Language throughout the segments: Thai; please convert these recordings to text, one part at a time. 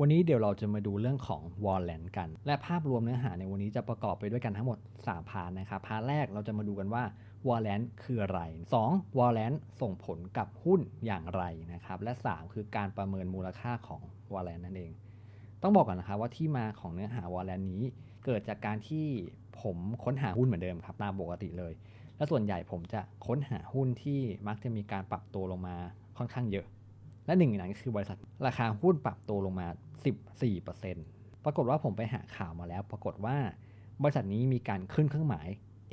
วันนี้เดี๋ยวเราจะมาดูเรื่องของ w a r l a n กัน และภาพรวมเนื้อหาในวันนี้จะประกอบไปด้วยกันทั้งหมด 3 พาร์ทนะครับ พาร์ทแรกเราจะมาดูกันว่า w a r l a n คืออะไร 2 w a r l a n ส่งผลกับหุ้นอย่างไรนะครับ และ 3 คือการประเมินมูลค่าของ w a r l a n นั่นเอง ต้องบอกก่อนนะครับว่าที่มาของเนื้อหา w a r l a n นี้ เกิดจากการที่ผมค้นหาหุ้นเหมือนเดิมครับตามปกติเลย และส่วนใหญ่ผมจะค้นหาหุ้นที่มักจะมีการปรับตัวลงมาค่อนข้างเยอะ และหนึ่งในนั้นก็คือบริษัทราคาหุ้นปรับตัวลงมา 14%ปรากฏว่าผมไปหาข่าวมาแล้ว ปรากฏว่าบริษัทนี้มีการขึ้นเครื่องหมาย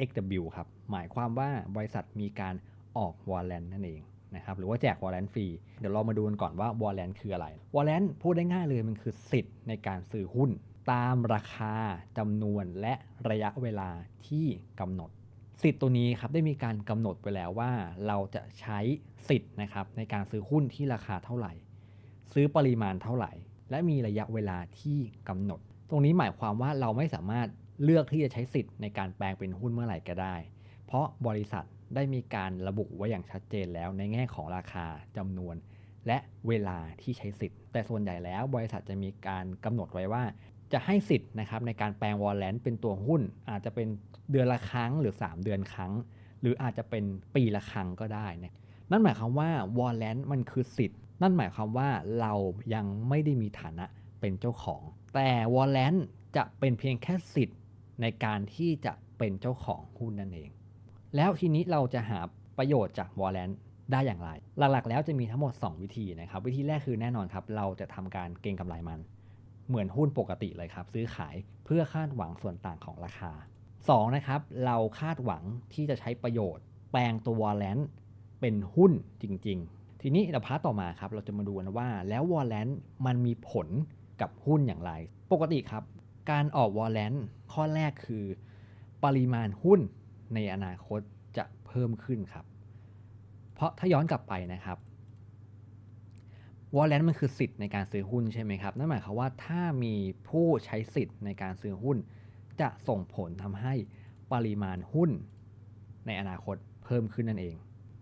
XW ครับ หมายความว่าบริษัทมีการออกวอลเลนนั่นเองนะครับหรือว่าแจกวอลเลนฟรี เดี๋ยวเรามาดูกันก่อนว่าวอลเลนคืออะไร วอลเลนพูดได้ง่ายเลยมันคือสิทธิ์ในการซื้อหุ้น ตามราคาจำนวนและระยะเวลาที่กำหนด สิทธิ์ตัวนี้ครับได้มีการกำหนดไปแล้วว่า เราจะใช้สิทธิ์นะครับในการซื้อหุ้นที่ราคาเท่าไหร่ ซื้อปริมาณเท่าไหร่ และมีระยะเวลาที่กำหนด ตรงนี้หมายความว่าเราไม่สามารถเลือกที่จะใช้สิทธิ์ในการแปลงเป็นหุ้นเมื่อไหร่ก็ได้ เพราะบริษัทได้มีการระบุไว้อย่างชัดเจนแล้วในแง่ของราคาจำนวน และเวลาที่ใช้สิทธิ์ แต่ส่วนใหญ่แล้ว บริษัทจะมีการกำหนดไว้ว่า จะให้สิทธิ์นะครับในการแปลงวอลเลนเป็นตัวหุ้น อาจจะเป็นเดือนละครั้งหรือ 3 เดือนครั้ง หรืออาจจะเป็นปีละครั้งก็ได้นะ นั่นหมายความว่าวอลเลนมันคือสิทธิ์ นั่นหมายความว่าเรายังไม่ได้มีฐานะเป็นเจ้าของ แต่วอลเลนจะเป็นเพียงแค่สิทธิ์ในการที่จะเป็นเจ้าของหุ้นนั่นเอง แล้วทีนี้เราจะหาประโยชน์จากวอลเลนได้อย่างไร หลักๆ แล้วจะมีทั้งหมด 2 วิธีนะครับ วิธีแรกคือแน่นอนครับ เราจะทำการเก็งกำไรมัน เหมือนหุ้นปกติเลยครับ ซื้อขายเพื่อคาดหวังส่วนต่างของราคา 2. นะครับ เราคาดหวังที่จะใช้ประโยชน์ แปลงตัววอลเลน เป็นหุ้นจริง ๆ ทีนี้เราพาร์ทต่อมาครับ เราจะมาดูกันว่าแล้ววอลเลนมันมีผลกับหุ้นอย่างไร ปกติครับ การออกวอลเลนข้อแรกคือ ปริมาณหุ้นในอนาคตจะเพิ่มขึ้นครับ เพราะถ้าย้อนกลับไปนะครับวอลเลนมันคือสิทธิ์ในการซื้อหุ้นใช่ไหมครับ นั่นหมายความว่าถ้ามีผู้ใช้สิทธิ์ในการซื้อหุ้น จะส่งผลทำให้ปริมาณหุ้นในอนาคตเพิ่มขึ้นนั่นเอง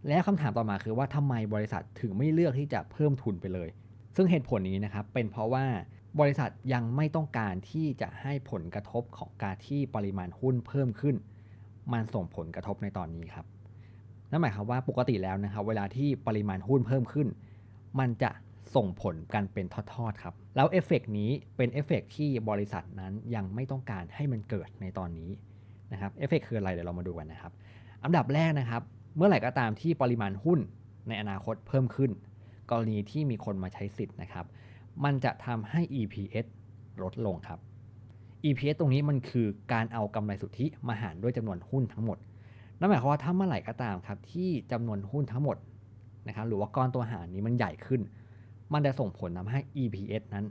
แล้วคำถามต่อมาคือว่าทำไมบริษัทถึงไม่เลือกที่จะเพิ่มทุนไปเลย ซึ่งเหตุผลนี้นะครับเป็นเพราะว่าบริษัทยังไม่ต้องการที่จะให้ผลกระทบของการที่ปริมาณหุ้นเพิ่มขึ้น มันส่งผลกระทบในตอนนี้ครับนั่นหมายความว่าปกติแล้วนะครับเวลาที่ปริมาณหุ้นเพิ่มขึ้น มันจะส่งผลกันเป็นทอดๆครับ แล้วเอฟเฟกนี้เป็นเอฟเฟกที่บริษัทนั้นยังไม่ต้องการให้มันเกิดในตอนนี้นะครับเอฟเฟกคืออะไรเดี๋ยวเรามาดูกันนะครับ อันดับแรกนะครับ เมื่อไหร่ก็ตามที่ปริมาณหุ้นในอนาคตเพิ่มขึ้น กรณีที่มีคนมาใช้สิทธิ์นะครับ มันจะทำให้ EPS ลดลงครับ EPS ตรงนี้มันคือการเอากำไรสุทธิมาหารด้วยจำนวนหุ้นทั้งหมด นั่นหมายความว่าถ้าเมื่อไหร่ก็ตามครับที่จำนวนหุ้นทั้งหมดนะครับหรือว่าก้อนตัวหารนี้มันใหญ่ขึ้น มันจะส่งผลทำให้ EPS นั้น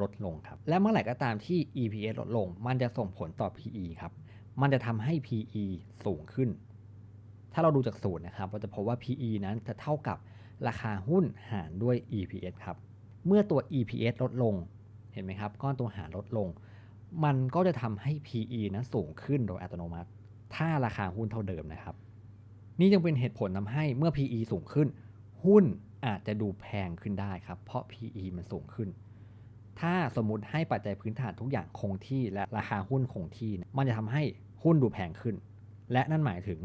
ลดลงครับ และเมื่อไหร่ก็ตามที่ EPS ลดลง มันจะส่งผลต่อ PE ครับ มันจะทำให้ PE สูงขึ้น ถ้าเราดูจากสูตรนะครับ เราจะพบว่า PE นั้นจะเท่ากับราคาหุ้นหารด้วย EPS ครับ เมื่อตัว EPS ลดลง เห็นไหมครับ ก้อนตัวหารลดลง มันก็จะทำให้ PE นั้นสูงขึ้นโดยอัตโนมัติ ถ้าราคาหุ้นเท่าเดิมนะครับ นี่ยังเป็นเหตุผลทำให้เมื่อ PE สูงขึ้น หุ้นอาจจะดูแพงขึ้นได้ครับ เพราะ PE มันสูงขึ้น ถ้าสมมติให้ปัจจัยพื้นฐานทุกอย่างคงที่และราคาหุ้นคงที่ มันจะทำให้หุ้นดูแพงขึ้น และนั่นหมายถึง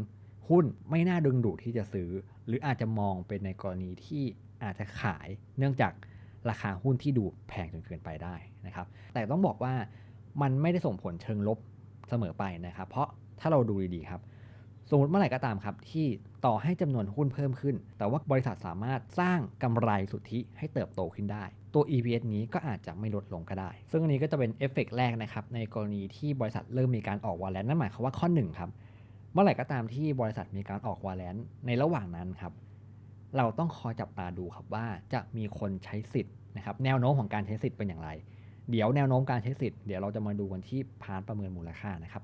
หุ้นไม่น่าดึงดูดที่จะซื้อ หรืออาจจะมองเป็นในกรณีที่อาจจะขาย เนื่องจากราคาหุ้นที่ดูแพงจนเกินไปได้นะครับ แต่ต้องบอกว่ามันไม่ได้ส่งผลเชิงลบเสมอไปนะครับ เพราะถ้าเราดูดีๆครับ สมมติเมื่อไหร่ก็ตามครับ ที่ต่อให้จำนวนหุ้นเพิ่มขึ้น แต่ว่าบริษัทสามารถสร้างกำไรสุทธิให้เติบโตขึ้นได้ ตัว EPS นี้ก็อาจจะไม่ลดลงก็ได้ ซึ่งอันนี้ก็จะเป็นเอฟเฟกแรกนะครับในกรณีที่บริษัทเริ่มมีการออกวอลเลนนั่นหมายความว่าข้อ1ครับ มื่อไหร่ก็ตามที่บริษัทมีการออกวอลเลนในระหว่างนั้นครับ เราต้องคอยจับตาดูครับว่าจะมีคนใช้สิทธิ์นะครับ แนวโน้มของการใช้สิทธิ์เป็นอย่างไร เดี๋ยวแนวโน้มการใช้สิทธิ์เดี๋ยวเราจะมาดูกันที่พาร์ทประเมินมูลค่านะครับ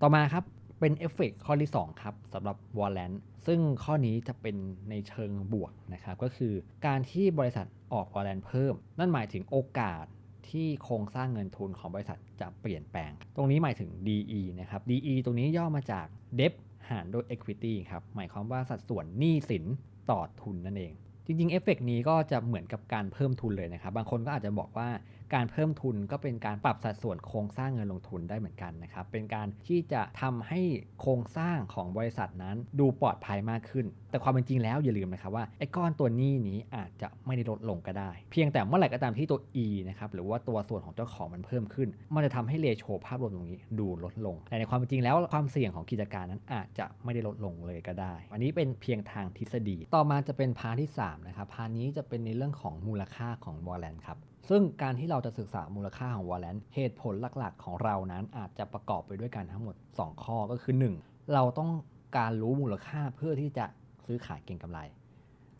ต่อมาครับเป็นเอฟเฟกข้อที่ 2 ครับสำหรับ w a l l a n ซึ่งข้อนี้จะเป็นในเชิงบวกนะครับ ก็คือการที่บริษัทออก w a l l a n เพิ่ม นั่นหมายถึงโอกาสที่โครงสร้างเงินทุนของบริษัทจะเปลี่ยนแปลง ตรงนี้หมายถึง DE นะครับ DE ตรงนี้ย่อมาจาก Debt หารด้วย Equity ครับ หมายความว่าสัดส่วนหนี้สินต่อทุนนั่นเอง จริงๆ เอฟเฟกนี้ก็จะเหมือนกับการเพิ่มทุนเลยนะครับ บางคนก็อาจจะบอกว่า การเพิ่มทุนก็เป็นการปรับสัดส่วนโครงสร้างเงินลงทุนได้เหมือนกันนะครับ เป็นการที่จะทำให้โครงสร้างของบริษัทนั้นดูปลอดภัยมากขึ้น แต่ความเป็นจริงแล้วอย่าลืมนะครับว่าไอ้ก้อนตัวนี้นี้อาจจะไม่ได้ลดลงก็ได้ เพียงแต่เมื่อไหร่ก็ตามที่ตัว E นะครับหรือว่าตัวส่วนของเจ้าของมันเพิ่มขึ้น มันจะทำให้เรโชภาพรวมตรงนี้ดูลดลง แต่ในความเป็นจริงแล้วความเสี่ยงของกิจการนั้นอาจจะไม่ได้ลดลงเลยก็ได้ อันนี้เป็นเพียงทางทฤษฎี ต่อมาจะเป็นพาร์ทที่3นะครับพาร์ทนี้จะเป็นในเรื่องของมูลค่าของวอลเลนครับ ซึ่งการที่เราจะศึกษามูลค่าของวอลเลนเหตุผลหลักๆ ของเรานั้นอาจจะประกอบไปด้วยกันทั้งหมด 2 ข้อก็คือ 1. เราต้องการรู้มูลค่าเพื่อที่จะซื้อขายเก็งกำไร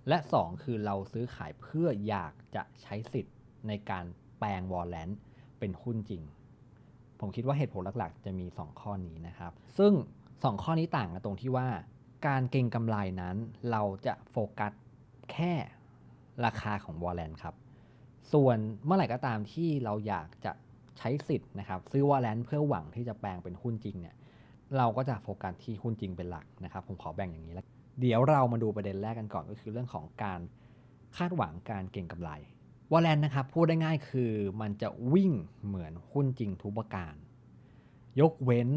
และ 2 คือเราซื้อขายเพื่ออยากจะใช้สิทธิ์ในการแปลงวอลเลนเป็นหุ้นจริง ผมคิดว่าเหตุผลหลักๆ จะมี 2 ข้อนี้นะครับ ซึ่ง 2 ข้อนี้ต่างกันตรงที่ว่า การเก็งกำไรนั้นเราจะโฟกัสแค่ราคาของวอลเลนครับ ส่วนเมื่อไหร่ก็ตามที่เราอยากจะใช้สิทธิ์นะครับ ซื้อวอลเลนเพื่อหวังที่จะแปลงเป็นหุ้นจริงเนี่ยเราก็จะโฟกัสที่หุ้นจริงเป็นหลักนะครับ ผมขอแบ่งอย่างนี้แล้วเดี๋ยวเรามาดูประเด็นแรกกันก่อนก็คือเรื่องของการคาดหวังการเก็งกำไรวอลเลนนะครับพูดได้ง่ายคือมันจะวิ่งเหมือนหุ้นจริงทุกประการ ยกเว้น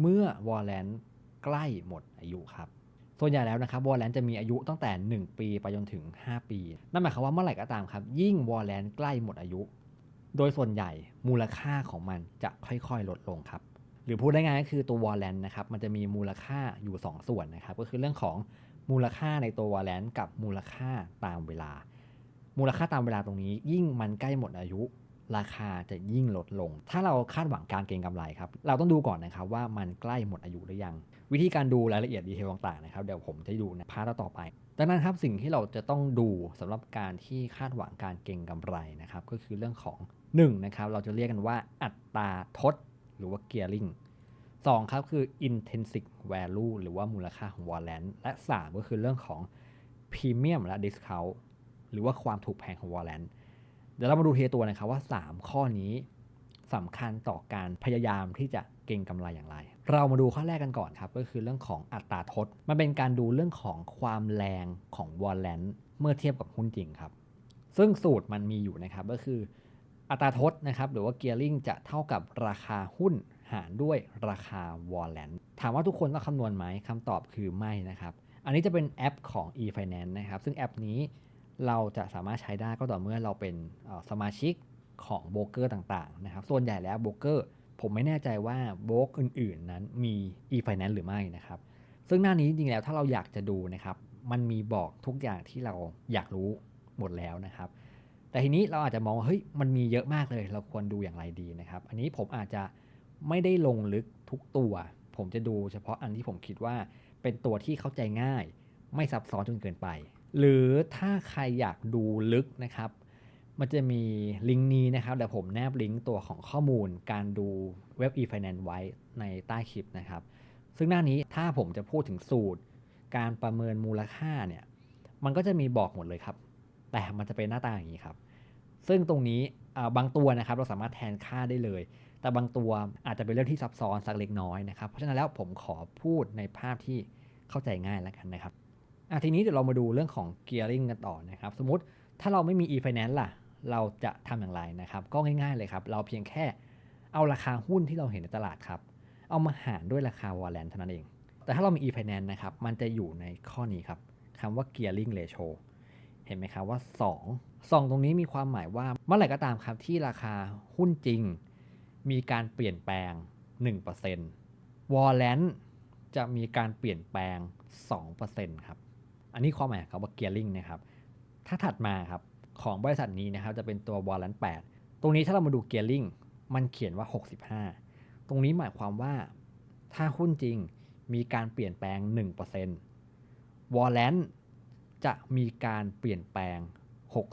เมื่อวอลเลนใกล้หมดอายุครับ ส่วนใหญ่แล้วนะครับวอลเลนจะมีอายุตั้งแต่ 1 ปีไปจนถึง 5 ปี นั่นหมายความว่าเมื่อไหร่ก็ตามครับ ยิ่งวอลเลนใกล้หมดอายุ โดยส่วนใหญ่มูลค่าของมันจะค่อยๆ ลดลงครับ หรือพูดได้ง่ายก็คือตัววอลเลนนะครับมันจะมีมูลค่าอยู่ 2 ส่วนนะครับก็คือเรื่องของมูลค่าในตัววอลเลนกับมูลค่าตามเวลา มูลค่าตามเวลาตรงนี้ ยิ่งมันใกล้หมดอายุ ราคาจะยิ่งลดลง ถ้าเราคาดหวังการเก็งกำไรครับ เราต้องดูก่อนนะครับว่ามันใกล้หมดอายุหรือยัง วิธีการดูรายละเอียดดีเทลต่างๆนะครับเดี๋ยวผมจะดูในพาร์ทต่อไปดังนั้นครับสิ่งที่เราจะต้องดูสำหรับการที่คาดหวังการเก็งกำไรนะครับก็คือเรื่องของ1นะครับเราจะเรียกกันว่าอัตราทดหรือว่า gearing 2ครับคือ intrinsic value หรือว่ามูลค่าของ warrant และ 3 ก็คือเรื่องของ premium และ discount หรือว่าความถูกแพงของ warrant ดี๋ยวเรามาดูเทีละตัวนะครับว่า 3 ข้อนี้สำคัญต่อการพยายามที่จะเก็งกำไรอย่างไร เรามาดูข้อแรกกันก่อนครับก็คือเรื่องของอัตราทด มันเป็นการดูเรื่องของความแรงของ warrant เมื่อเทียบกับหุ้นจริงครับ ซึ่งสูตรมันมีอยู่นะครับก็คืออัตราทดนะครับหรือว่า gearing จะเท่ากับราคาหุ้นหารด้วยราคาวอลเลนถามว่าทุกคนต้องคำนวณไหมคำตอบคือไม่นะครับ อันนี้จะเป็นแอปของ e-finance นะครับ ซึ่งแอปนี้ เราจะสามารถใช้ได้ก็ต่อเมื่อเราเป็นสมาชิกของโบรกเกอร์ต่างๆนะครับ ส่วนใหญ่แล้วโบรกเกอร์ผมไม่แน่ใจว่าโบรกอื่นๆ นั้นมี e-finance หรือไม่นะครับ ซึ่งหน้านี้จริงๆแล้วถ้าเราอยากจะดูนะครับ มันมีบอกทุกอย่างที่เราอยากรู้หมดแล้วนะครับ แต่ทีนี้เราอาจจะมองว่าเฮ้ยมันมีเยอะมากเลย เราควรดูอย่างไรดีนะครับ อันนี้ผมอาจจะไม่ได้ลงลึกทุกตัว ผมจะดูเฉพาะอันที่ผมคิดว่าเป็นตัวที่เข้าใจง่าย ไม่ซับซ้อนจนเกินไป หรือถ้าใครอยากดูลึกนะครับ มันจะมีลิงก์นี้นะครับเดี๋ยวผมแนบลิงก์ตัวของข้อมูลการดูเว็บ e-finance ไว้ในใต้คลิปนะครับ ซึ่งหน้านี้ถ้าผมจะพูดถึงสูตร การประเมินมูลค่าเนี่ยมันก็จะมีบอกหมดเลยครับ แต่มันจะเป็นหน้าตาอย่างนี้ครับ ซึ่งตรงนี้บางตัวนะครับเราสามารถแทนค่าได้เลย แต่บางตัวอาจจะเป็นเรื่องที่ซับซ้อนสักเล็กน้อยนะครับ เพราะฉะนั้นแล้วผมขอพูดในภาพที่เข้าใจง่ายแล้วกันนะครับ อะทีนี้เดี๋ยวเรามาดูเรื่องของ gearing กันต่อนะครับ สมมติถ้าเราไม่มี e-finance ล่ะ เราจะทำอย่างไรนะครับ ก็ง่ายๆเลยครับ เราเพียงแค่เอาราคาหุ้นที่เราเห็นในตลาดครับ เอามาหารด้วยราคาวอลเลนเท่านั้นเอง แต่ถ้าเรามี e-finance นะครับ มันจะอยู่ในข้อนี้ครับคำว่า gearing ratio เห็นไหมครับว่า 2 2 ตรงนี้มีความหมายว่าเมื่อไหร่ก็ตามครับที่ราคาหุ้นจริง มีการเปลี่ยนแปลง1% w a r r a n t จะมีการเปลี่ยนแปลง 2%ครับ อันนี้ความหมายครับว่า gearing นะครับถ้าถัดมาครับของบริษัทนี้นะครับจะเป็นตัว w a r r a n t 8ตรงนี้ถ้าเรามาดู gearing มันเขียนว่า 65 ตรงนี้หมายความว่าถ้าหุ้นจริงมีการเปลี่ยนแปลง1% w a r r a n t จะมีการเปลี่ยนแปลง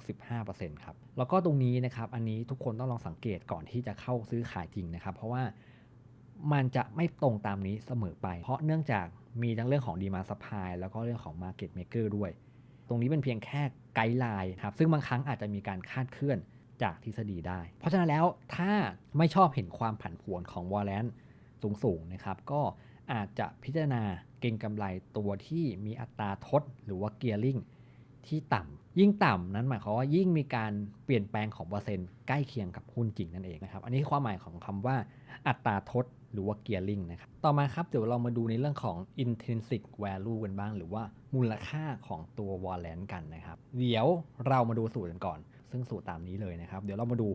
65%ครับ แล้วก็ตรงนี้นะครับ อันนี้ทุกคนต้องลองสังเกตก่อนที่จะเข้าซื้อขายจริงนะครับ เพราะว่ามันจะไม่ตรงตามนี้เสมอไป เพราะเนื่องจาก มีทั้งเรื่องของดีมาสปายแล้วก็เรื่องของ Market Maker ด้วย ตรงนี้เป็นเพียงแค่ไกด์ไลน์ครับ ซึ่งบางครั้งอาจจะมีการคาดเคลื่อนจากทฤษฎีได้ เพราะฉะนั้นแล้วถ้าไม่ชอบเห็นความผันผวนของวอลเลนสูงๆนะครับก็อาจจะพิจารณาเก็งกำไรตัวที่มีอัตราทดหรือว่าเกียร์ลิงที่ต่ำ ยิ่งต่ำนั้นหมายความว่ายิ่งมีการเปลี่ยนแปลงของเปอร์เซ็นต์ใกล้เคียงกับหุ้นจริงนั่นเองนะครับ อันนี้ความหมายของคำว่าอัตราทดหรือว่า gearing นะครับ ต่อมาครับเดี๋ยวเรามาดูในเรื่องของ intrinsic value กันบ้าง หรือว่ามูลค่าของตัว warrant กันนะครับ เดี๋ยวเรามาดูสูตรกันก่อน ซึ่งสูตรตามนี้เลยนะครับ เดี๋ยวเรามาดู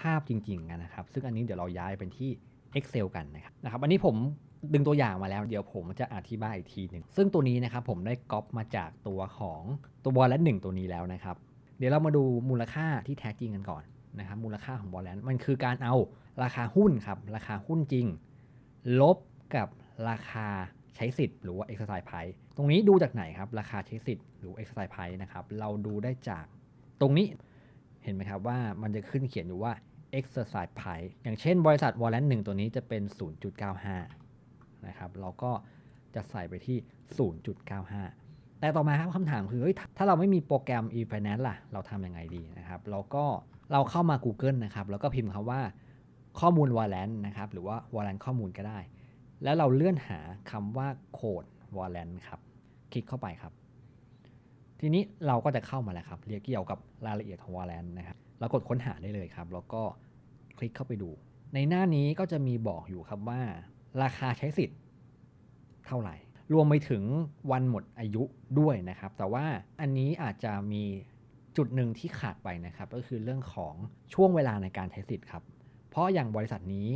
ภาพจริงๆกันนะครับ ซึ่งอันนี้เดี๋ยวเราย้ายเป็นที่ Excel กันนะครับนะครับ อันนี้ผม ดึงตัวอย่างมาแล้วเดี๋ยวผมจะอธิบายอีกทีหนึ่งซึ่งตัวนี้นะครับผมได้ก๊อปมาจากตัวของตัวบอลแลนหนึ่งตัวนี้แล้วนะครับ เดี๋ยวเรามาดูมูลค่าที่แท้จริงกันก่อนนะครับมูลค่าของบอลแลนมันคือการเอาราคาหุ้นครับราคาหุ้นจริง ลบกับราคาใช้สิทธิ์หรือว่า exercise price ตรงนี้ดูจากไหนครับ ราคาใช้สิทธิ์หรือ exercise price นะครับ เราดูได้จากตรงนี้เห็นไหมครับว่ามันจะขึ้นเขียนอยู่ว่า exercise price อย่างเช่นบริษัท Warrant 1 ตัวนี้จะเป็น 0.95 นะครับ เราก็จะใส่ไปที่ 0.95 แต่ต่อมาครับคำถามคือถ้าเราไม่มีโปรแกรม e-finance ล่ะ เราทำยังไงดีนะครับ เราก็เราเข้ามา Google นะครับ แล้วก็พิมพ์คำว่าข้อมูล Warrant นะครับ หรือว่า Warrant ข้อมูลก็ได้ แล้วเราเลื่อนหาคำว่าโคด Warrant ครับ คลิกเข้าไปครับ ทีนี้เราก็จะเข้ามาแล้วครับ เรียกเกี่ยวกับรายละเอียดของ Warrant นะครับเรากดค้นหาได้เลยครับ แล้วก็คลิกเข้าไปดู ในหน้านี้ก็จะมีบอกอยู่ครับว่า ราคาใช้สิทธิ์เท่าไหร่ รวมไปถึงวันหมดอายุด้วยนะครับ แต่ว่าอันนี้อาจจะมีจุดหนึ่งที่ขาดไปนะครับ ก็คือเรื่องของช่วงเวลาในการใช้สิทธิ์ครับ เพราะอย่างบริษัทนี้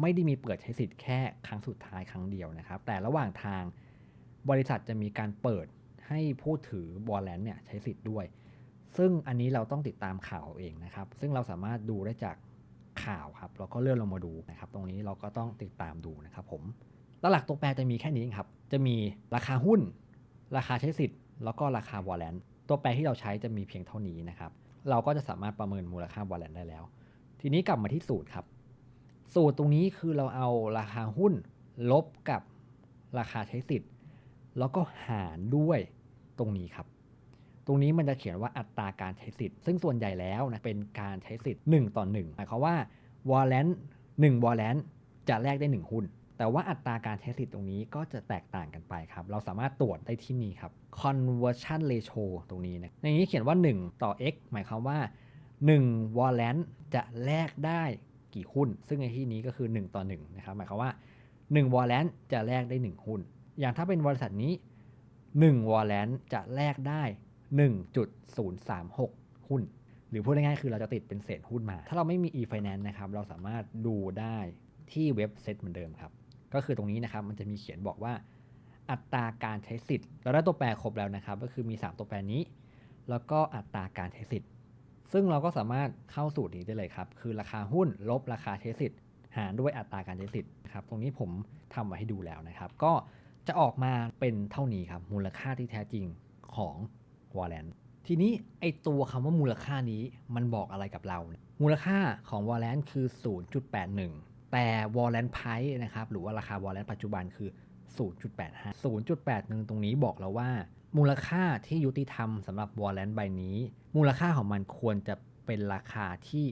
ไม่ได้มีเปิดใช้สิทธิ์แค่ครั้งสุดท้ายครั้งเดียวนะครับ แต่ระหว่างทางบริษัทจะมีการเปิดให้ผู้ถือบอลแลนด์เนี่ยใช้สิทธิ์ด้วย ซึ่งอันนี้เราต้องติดตามข่าวเอาเองนะครับ ซึ่งเราสามารถดูได้จาก ข่าวครับเราก็เลื่อนลงมาดูนะครับตรงนี้เราก็ต้องติดตามดูนะครับผมหลักตัวแปรจะมีแค่นี้เองครับ จะมีราคาหุ้น ราคาใช้สิทธิ์ แล้วก็ราคาวอลเลนตัวแปรที่เราใช้จะมีเพียงเท่านี้นะครับ เราก็จะสามารถประเมินมูลค่าวอลเลนได้แล้ว ทีนี้กลับมาที่สูตรครับ สูตรตรงนี้คือเราเอาราคาหุ้น ลบกับราคาใช้สิทธิ์ แล้วก็หารด้วยตรงนี้ครับ ตรงนี้มันจะเขียนว่าอัตราการใช้สิทธิ์ ซึ่งส่วนใหญ่แล้วนะเป็นการใช้สิทธิ์ 1 ต่อ1หมายความว่าวอลเลน1วอลเลนต์จะแลกได้ 1 หุ้น แต่ว่าอัตราการใช้สิทธิ์ตรงนี้ก็จะแตกต่างกันไปครับ เราสามารถตรวจได้ที่นี่ครับ conversion ratio ตรงนี้นะในนี้เขียนว่า 1 ต่อ x หมายความว่า1วอลเลนต์จะแลกได้กี่หุ้น ซึ่งในที่นี้ก็คือ 1 ต่อ1นะครับหมายความว่า1วอลเลนต์จะแลกได้ 1 หุ้น อย่างถ้าเป็นบริษัทนี้1วอลเลนต์จะแลกได้ 1.036 หุ้น หรือพูดง่ายๆคือเราจะติดเป็นเศษหุ้นมา ถ้าเราไม่มี e-finance นะครับ เราสามารถดูได้ที่เว็บเซตเหมือนเดิมครับ ก็คือตรงนี้นะครับ มันจะมีเขียนบอกว่า อัตราการใช้สิทธิ์ เราได้ตัวแปรครบแล้วนะครับ ก็คือมี 3 ตัวแปรนี้ แล้วก็อัตราการใช้สิทธิ์ ซึ่งเราก็สามารถเข้าสูตรนี้ได้เลยครับ คือราคาหุ้นลบราคาใช้สิทธิ์ หารด้วยอัตราการใช้สิทธิ์ครับ ตรงนี้ผมทำมาให้ดูแล้วนะครับ ก็จะออกมาเป็นเท่านี้ครับ มูลค่าที่แท้จริงของ วอลเลนทีนี้ไอตัวคำว่ามูลค่านี้มันบอกอะไรกับเรา มูลค่าของวอลเลนคือ 0.81 แต่วอลเลนไพนะครับหรือว่าราคาวอลเลนปัจจุบันคือ 0.85 0.81 ตรงนี้บอกเราว่า มูลค่าที่ยุติธรรมสำหรับวอลเลนใบนี้ มูลค่าของมันควรจะเป็นราคาที่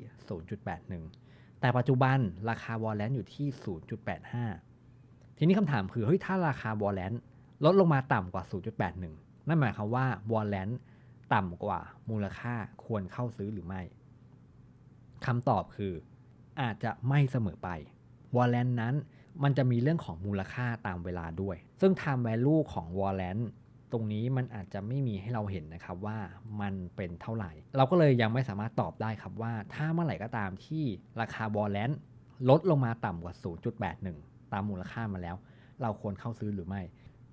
0.81 แต่ปัจจุบันราคาวอลเลนอยู่ที่ 0.85 ทีนี้คำถามคือเฮ้ยถ้าราคาวอลเลนลดลงมาต่ำกว่า 0.81 นั่นหมายความว่าวอลเลนต่ำกว่ามูลค่าควรเข้าซื้อหรือไม่คำตอบคืออาจจะไม่เสมอไปวอลเลนนั้นมันจะมีเรื่องของมูลค่าตามเวลาด้วย ซึ่ง time value ของวอลเลนตรงนี้มันอาจจะไม่มีให้เราเห็นนะครับว่ามันเป็นเท่าไหร่ เราก็เลยยังไม่สามารถตอบได้ครับว่า ถ้าเมื่อไหร่ก็ตามที่ราคาวอลเลนลดลงมาต่ำกว่า 0.81 ตามมูลค่ามาแล้ว เราควรเข้าซื้อหรือไม่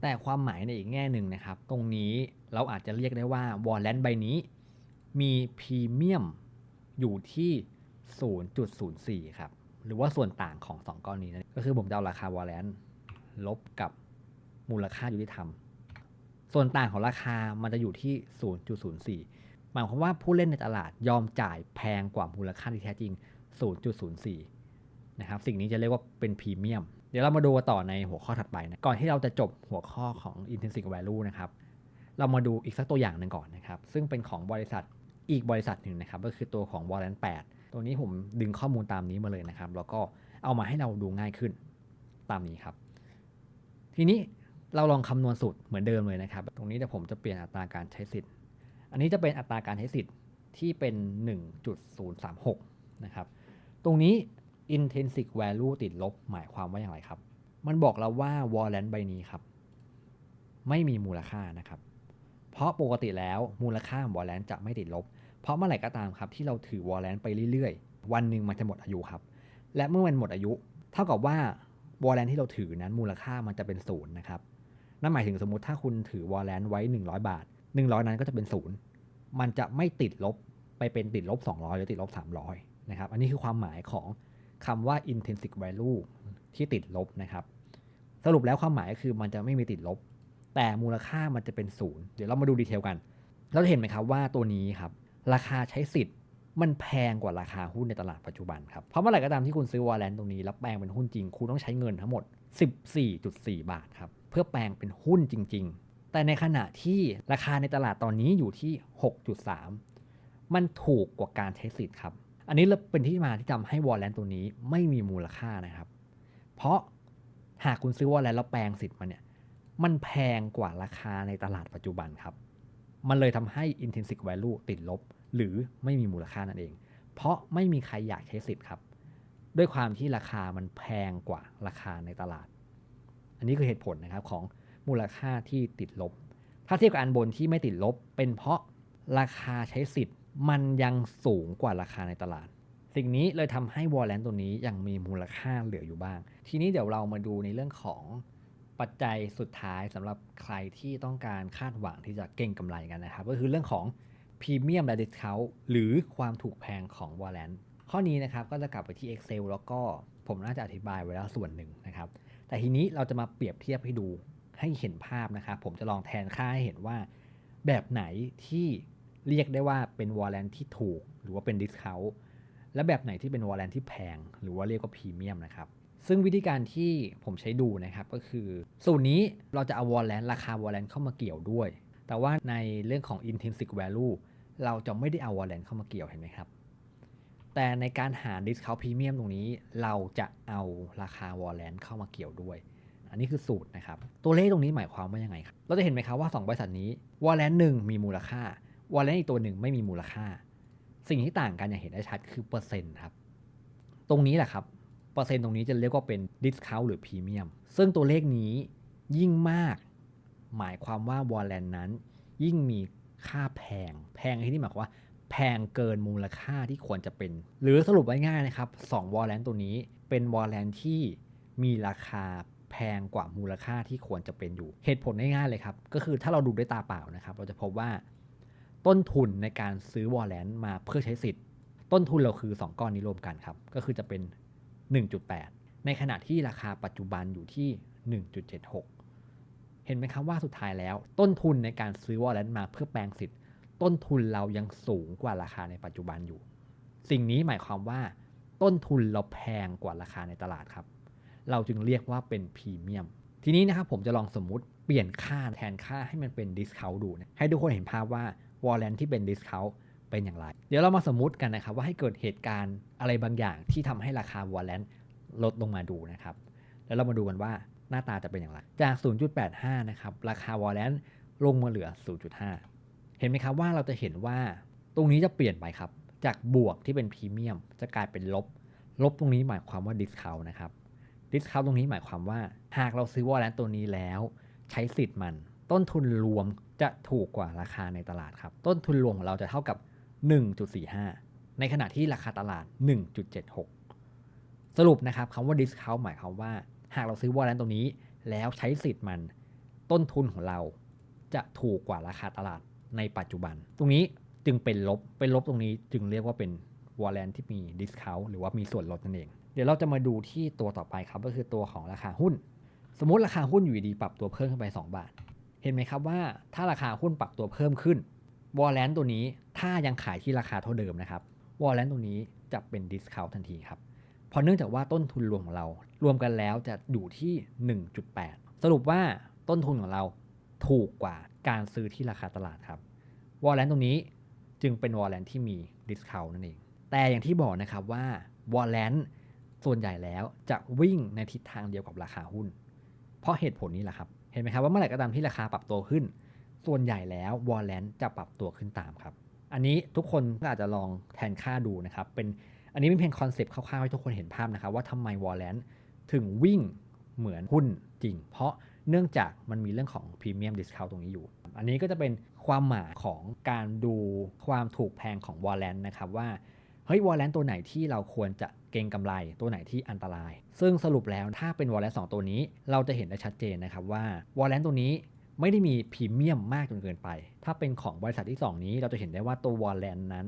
แต่ความหมายในอีกแง่หนึ่งนะครับ ตรงนี้เราอาจจะเรียกได้ว่าวอลเลนใบนี้ มีพรีเมียมอยู่ที่ 0.04 ครับ หรือว่าส่วนต่างของ 2 ก้อนนี้นะก็คือผมจะเอาราคาวอลเลนลบกับมูลค่ายุติธรรม ส่วนต่างของราคามันจะอยู่ที่ 0.04 หมายความว่าผู้เล่นในตลาดยอมจ่ายแพงกว่ามูลค่าที่แท้จริง 0.04 นะครับ สิ่งนี้จะเรียกว่าเป็นพรีเมียม เดี๋ยวเรามาดูต่อในหัวข้อถัดไปนะก่อนที่เราจะจบหัวข้อของ intrinsic value นะครับเรามาดูอีกสักตัวอย่างหนึ่งก่อนนะครับ ซึ่งเป็นของบริษัทอีกบริษัทหนึ่งนะครับก็คือตัวของ Warrant 8 ตัวนี้ผมดึงข้อมูลตามนี้มาเลยนะครับ แล้วก็เอามาให้เราดูง่ายขึ้นตามนี้ครับ ทีนี้เราลองคำนวณสูตรเหมือนเดิมเลยนะครับ ตรงนี้เดี๋ยวผมจะเปลี่ยนอัตราการใช้สิทธิ์ อันนี้จะเป็นอัตราการใช้สิทธิ์ที่เป็น 1.036 นะครับ ตรงนี้ intrinsic value ติดลบ หมายความว่าอย่างไรครับ มันบอกเราว่า warrant ใบนี้ครับ ไม่มีมูลค่านะครับ เพราะปกติแล้วมูลค่าของ warrant จะไม่ติดลบ เพราะเมื่อไหร่ก็ตามครับที่เราถือ warrant ไปเรื่อยๆ วันหนึ่งมันจะหมดอายุครับ และเมื่อมันหมดอายุ เท่ากับว่า warrant ที่เราถือนั้นมูลค่ามันจะเป็นศูนย์นะครับ นั่นหมายถึงสมมติถ้าคุณถือ warrant ไว้ 100 บาท 100 นั้นก็จะเป็นศูนย์มันจะไม่ติดลบไปเป็นติดลบ 200 หรือติดลบ 300 นะครับ อันนี้คือความหมายของ คำว่า intrinsic value ที่ติดลบนะครับ สรุปแล้วความหมายก็คือมันจะไม่มีติดลบ แต่มูลค่ามันจะเป็นศูนย์เดี๋ยวเรามาดูดีเทลกัน เราจะเห็นไหมครับว่าตัวนี้ครับ ราคาใช้สิทธิ์มันแพงกว่าราคาหุ้นในตลาดปัจจุบันครับ เพราะเมื่อไหร่ก็ตามที่คุณซื้อวอลเลนตรงนี้แล้วแปลงเป็นหุ้นจริง คุณต้องใช้เงินทั้งหมด 14.4 บาทครับ เพื่อแปลงเป็นหุ้นจริง ๆ แต่ในขณะที่ราคาในตลาดตอนนี้อยู่ที่ 6.3 มันถูกกว่าการใช้สิทธิ์ครับ อันนี้เป็นที่มาที่ทำให้วอลเลนตัวนี้ไม่มีมูลค่านะครับ เพราะหากคุณซื้อวอลเลนแล้วแปลงสิทธิ์มาเนี่ย มันแพงกว่าราคาในตลาดปัจจุบันครับ มันเลยทำให้ intrinsic value ติดลบ หรือไม่มีมูลค่านั่นเอง เพราะไม่มีใครอยากใช้สิทธิ์ครับ ด้วยความที่ราคามันแพงกว่าราคาในตลาด อันนี้คือเหตุผลนะครับของมูลค่าที่ติดลบ ถ้าเทียบกับอันบนที่ไม่ติดลบ เป็นเพราะราคาใช้สิทธิ์ มันยังสูงกว่าราคาในตลาด สิ่งนี้เลยทำให้วอลเลนตัวนี้ยังมีมูลค่าเหลืออยู่บ้าง ทีนี้เดี๋ยวเรามาดูในเรื่องของปัจจัยสุดท้ายสำหรับใครที่ต้องการคาดหวังที่จะเก่งกำไรกันนะครับ ก็คือเรื่องของพรีเมียมและดิสคาหรือความถูกแพงของวอลเลนข้อนี้นะครับก็จะกลับไปที่ Excel แล้วก็ผมน่าจะอธิบายไว้แล้วส่วนหนึ่งนะครับ แต่ทีนี้เราจะมาเปรียบเทียบให้ดูให้เห็นภาพนะครับ ผมจะลองแทนค่าให้เห็นว่า แบบไหนที่ เรียกได้ว่าเป็นวอลเลนที่ถูก หรือว่าเป็นดิสคาและแบบไหนที่เป็นวอลเลนที่แพง หรือว่าเรียกว่าพรีเมียมนะครับ ซึ่งวิธีการที่ผมใช้ดูนะครับก็คือ สูตรนี้เราจะเอาวอลเลนราคาวอลเลนเข้ามาเกี่ยวด้วย แต่ว่าในเรื่องของ intrinsic value เราจะไม่ได้เอาวอลเลนเข้ามาเกี่ยวเห็นไหมครับ แต่ในการหา discount premium ตรงนี้ เราจะเอาราคาวอลเลนเข้ามาเกี่ยวด้วย อันนี้คือสูตรนะครับ ตัวเลขตรงนี้หมายความว่ายังไงครับ เราจะเห็นไหมครับว่า 2 บริษัทนี้วอลเลนหนึ่งมีมูลค่า วอลเลนอีกตัวหนึ่งไม่มีมูลค่า สิ่งที่ต่างกันอย่างเห็นได้ชัดคือเปอร์เซ็นต์ครับ ตรงนี้แหละครับ เปอร์เซ็นต์ตรงนี้จะเรียกว่าเป็น discount หรือ premium ซึ่งตัวเลขนี้ยิ่งมาก หมายความว่าวอลเลนนั้น ยิ่งมีค่าแพง แพงที่นี่หมายความว่าแพงเกินมูลค่าที่ควรจะเป็น หรือสรุปไว้ง่ายนะครับ2วอลเลนตัวนี้เป็นวอลเลนที่มีราคาแพงกว่ามูลค่าที่ควรจะเป็นอยู่ เหตุผลง่ายๆเลยครับ ก็คือถ้าเราดูด้วยตาเปล่านะครับ เราจะพบว่า ต้นทุนในการซื้อวอลเลนมาเพื่อใช้สิทธิ์ ต้นทุนเราคือ 2 ก้อนนี้รวมกันครับ ก็คือจะเป็น 1.8 ในขณะที่ราคาปัจจุบันอยู่ที่ 1.76 เห็นไหมครับว่าสุดท้ายแล้ว ต้นทุนในการซื้อวอลเลนมาเพื่อแปลงสิทธิ์ ต้นทุนเรายังสูงกว่าราคาในปัจจุบันอยู่ สิ่งนี้หมายความว่า ต้นทุนเราแพงกว่าราคาในตลาดครับ เราจึงเรียกว่าเป็นพรีเมียมทีนี้นะครับผมจะลองสมมุติเปลี่ยนค่าแทนค่าให้มันเป็นดิสคาวดูนะให้ทุกคนเห็นภาพว่า วอลเลนที่เป็นดิสคาวเป็นอย่างไร เดี๋ยวเรามาสมมุติกันนะครับ ว่าให้เกิดเหตุการณ์อะไรบางอย่างที่ทำให้ราคาวอลเลนลดลงมาดูนะครับ แล้วเรามาดูกันว่าหน้าตาจะเป็นอย่างไร จาก 0.85 นะครับ ราคาวอลเลนลงมาเหลือ 0.5 เห็นไหมครับว่าเราจะเห็นว่าตรงนี้จะเปลี่ยนไปครับ จากบวกที่เป็นพรีเมียมจะกลายเป็นลบ ลบตรงนี้หมายความว่าดิสคาวนะครับดิสคาวตรงนี้หมายความว่า หากเราซื้อวอลเลนตัวนี้แล้ว ใช้สิทธิ์มัน ต้นทุนรวมจะถูกกว่าราคาในตลาดครับ ต้นทุนรวมของเราจะเท่ากับ 1.45 ในขณะที่ราคาตลาด 1.76 สรุปนะครับคำว่า discount หมายความว่า หากเราซื้อวอลเลนตรงนี้ แล้วใช้สิทธิ์มันต้นทุนของเราจะถูกกว่าราคาตลาดในปัจจุบัน ตรงนี้จึงเป็นลบ เป็นลบตรงนี้จึงเรียกว่าเป็นวอลเลนที่มี discount หรือว่ามีส่วนลดนั่นเอง เดี๋ยวเราจะมาดูที่ตัวต่อไปครับ ก็คือตัวของราคาหุ้น สมมติราคาหุ้นอยู่ดีปรับตัวเพิ่มขึ้นไป 2 บาท เห็นไหมครับว่าถ้าราคาหุ้นปรับตัวเพิ่มขึ้นวอลเลนตัวนี้ถ้ายังขายที่ราคาเท่าเดิมนะครับวอลเลนตัวนี้จะเป็นดิสคาวทันทีครับเพราะเนื่องจากว่าต้นทุนรวมของเรา รวมกันแล้วจะอยู่ที่ 1.8 สรุปว่าต้นทุนของเราถูกกว่าการซื้อที่ราคาตลาดครับวอลเลนตรงนี้จึงเป็นวอลเลนที่มีดิสคาวนั่นเอง แต่อย่างที่บอกนะครับว่าวอลเลนส่วนใหญ่แล้วจะวิ่งในทิศทางเดียวกับราคาหุ้น เพราะเหตุผลนี้แหละครับ ห็นไหมครับว่าเมื่อไหร่ก็ตามที่ราคาปรับตัวขึ้น ส่วนใหญ่แล้ววอลเลนจะปรับตัวขึ้นตามครับ อันนี้ทุกคนก็อาจจะลองแทนค่าดูนะครับ เป็นอันนี้เป็นเพียงคอนเซปต์คร่าวๆให้ทุกคนเห็นภาพนะครับ ว่าทำไมวอลเลนถึงวิ่งเหมือนหุ้นจริง เพราะเนื่องจากมันมีเรื่องของพรีเมียมดิสคาวตรงนี้อยู่ อันนี้ก็จะเป็นความหมายของการดูความถูกแพงของวอลเลนนะครับว่าเฮ้ยวอลเลนตัวไหนที่เราควรจะ เก็งกำไรตัวไหนที่อันตราย ซึ่งสรุปแล้วถ้าเป็นวอลเลนสตัวนี้ เราจะเห็นได้ชัดเจนนะครับว่าวอลเลนตัวนี้ไม่ได้มีพรีเมียมมากจนเกินไป ถ้าเป็นของบริษัทที่ 2 นี้เราจะเห็นได้ว่าตัววอลเลนนั้น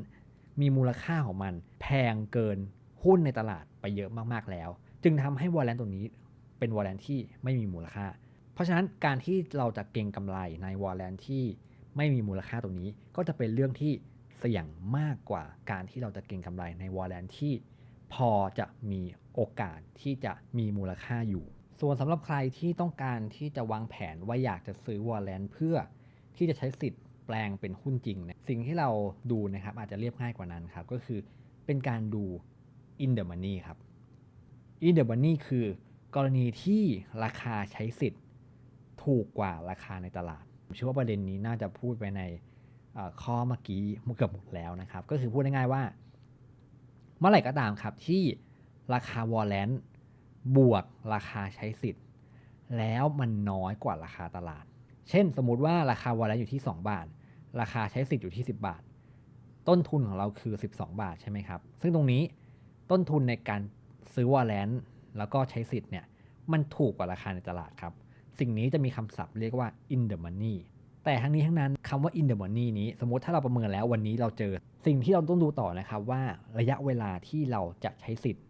มีมูลค่าของมันแพงเกินหุ้นในตลาดไปเยอะมากๆแล้ว จึงทำให้วอลเลนตัวนี้เป็นวอลเลนที่ไม่มีมูลค่า เพราะฉะนั้นการที่เราจะเก็งกำไรในวอลเลนที่ไม่มีมูลค่าตรงนี้ ก็จะเป็นเรื่องที่เสี่ยงมากกว่าการที่เราจะเก็งกำไรในวอลเลนที่ พอจะมีโอกาสที่จะมีมูลค่าอยู่ ส่วนสำหรับใครที่ต้องการที่จะวางแผนว่าอยากจะซื้อวอลเลนเพื่อที่จะใช้สิทธิ์แปลงเป็นหุ้นจริงเนี่ยสิ่งที่เราดูนะครับอาจจะเรียบง่ายกว่านั้นครับก็คือเป็นการดู in the money ครับ in the money คือกรณีที่ราคาใช้สิทธิ์ถูกกว่าราคาในตลาดผมเชื่อว่าประเด็นนี้น่าจะพูดไปในข้อเมื่อกี้เกือบหมดแล้วนะครับ ก็คือพูดง่ายๆว่า เมื่อไหร่ก็ตามครับที่ราคาวอลเลนบวกราคาใช้สิทธิ์ แล้วมันน้อยกว่าราคาตลาด เช่นสมมุติว่าราคาวอลเลนอยู่ที่ 2 บาท ราคาใช้สิทธิ์อยู่ที่ 10 บาท ต้นทุนของเราคือ 12 บาทใช่ไหมครับ ซึ่งตรงนี้ต้นทุนในการซื้อวอลเลนแล้วก็ใช้สิทธิ์เนี่ยมันถูกกว่าราคาในตลาดครับ สิ่งนี้จะมีคำศัพท์เรียกว่า in the money แต่ทั้งนี้ทั้งนั้นคำว่า in the money นี้ สมมติถ้าเราประเมินแล้ววันนี้เราเจอ สิ่งที่เราต้องดูต่อนะครับว่าระยะเวลาที่เราจะใช้สิทธิ์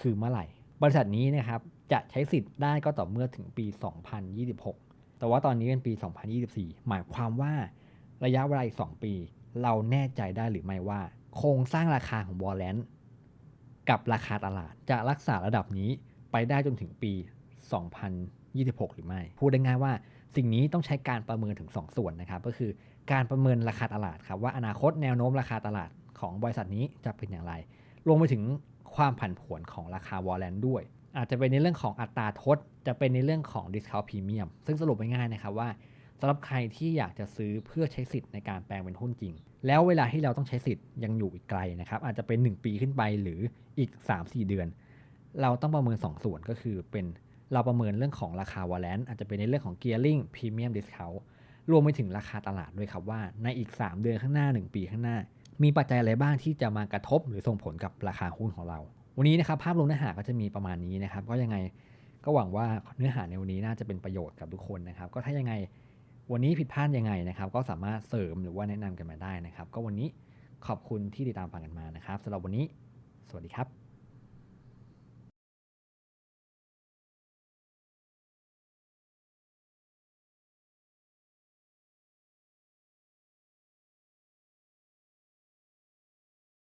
คือเมื่อไหร่ บริษัทนี้นะครับจะใช้สิทธิ์ได้ก็ต่อเมื่อถึงปี 2026 แต่ว่าตอนนี้เป็นปี 2024 หมายความว่าระยะเวลาอีก 2 ปี เราแน่ใจได้หรือไม่ว่า โครงสร้างราคาของวอลเลนกับราคาตลาดจะรักษาระดับนี้ไปได้จนถึงปี 2026 หรือไม่ พูดได้ง่ายว่า สิ่งนี้ต้องใช้การประเมินถึง 2 ส่วนนะครับ ก็คือการประเมินราคาตลาดครับว่าอนาคตแนวโน้มราคาตลาดของบริษัทนี้จะเป็นอย่างไรรวมไปถึงความผันผวนของราคาวอลเลนด้วย อาจจะเป็นในเรื่องของอัตราทด จะเป็นในเรื่องของ discount premium ซึ่งสรุปง่ายๆนะครับว่าสำหรับใครที่อยากจะซื้อเพื่อใช้สิทธิ์ในการแปลงเป็นหุ้นจริง แล้วเวลาที่เราต้องใช้สิทธิ์ยังอยู่อีกไกลนะครับ อาจจะเป็น 1 ปีขึ้นไปหรืออีก 3-4 เดือน เราต้องประเมิน 2 ส่วนก็คือเป็น เราประเมินเรื่องของราคาวอลเลนอาจจะเป็นในเรื่องของ gearing premium discount รวมไปถึงราคาตลาดด้วยครับว่าในอีก 3 เดือนข้างหน้า 1 ปีข้างหน้า มีปัจจัยอะไรบ้างที่จะมากระทบหรือส่งผลกับราคาหุ้นของเรา วันนี้นะครับภาพรวมเนื้อหาก็จะมีประมาณนี้นะครับก็ยังไงก็หวังว่าเนื้อหาในวันนี้น่าจะเป็นประโยชน์กับทุกคนนะครับก็ถ้ายังไงวันนี้ผิดพลาดยังไงนะครับก็สามารถเสริมหรือว่าแนะนำกันมาได้นะครับ ก็วันนี้ขอบคุณที่ติดตามฟังกันมานะครับสำหรับวันนี้ สวัสดีครับ